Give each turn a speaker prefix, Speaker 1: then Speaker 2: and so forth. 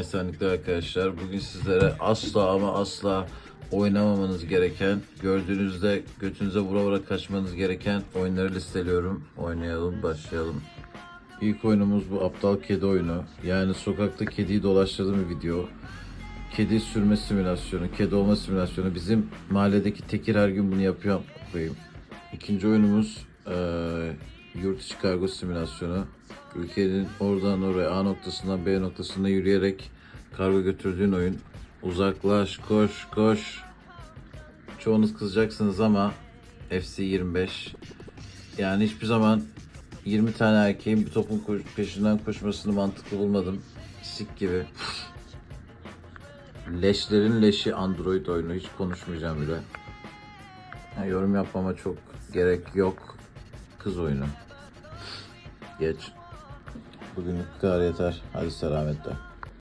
Speaker 1: Esenlikler arkadaşlar. Bugün sizlere asla ama asla oynamamanız gereken, gördüğünüzde götünüze vura vura kaçmanız gereken oyunları listeliyorum. Oynayalım, başlayalım. İlk oyunumuz bu aptal kedi oyunu. Yani sokakta kediyi dolaştırdığım bir video. Kedi sürme simülasyonu, kedi olma simülasyonu. Bizim mahalledeki Tekir her gün bunu yapıyor. Koyayım. İkinci oyunumuz eee yurt içi kargo simülasyonu. Ülkenin oradan oraya A noktasından B noktasına yürüyerek kargo götürdüğün oyun. Uzaklaş, koş, koş. Çoğunuz kızacaksınız ama FC 25. Yani hiçbir zaman 20 tane erkeğin bir topun peşinden koşmasını mantıklı bulmadım. Sik gibi. Leşlerin leşi Android oyunu. Hiç konuşmayacağım bile. Ha, yorum yapmama çok gerek yok. Kız oyunu. Geç. Bugünlük bu kadar yeter. Hadi selametle.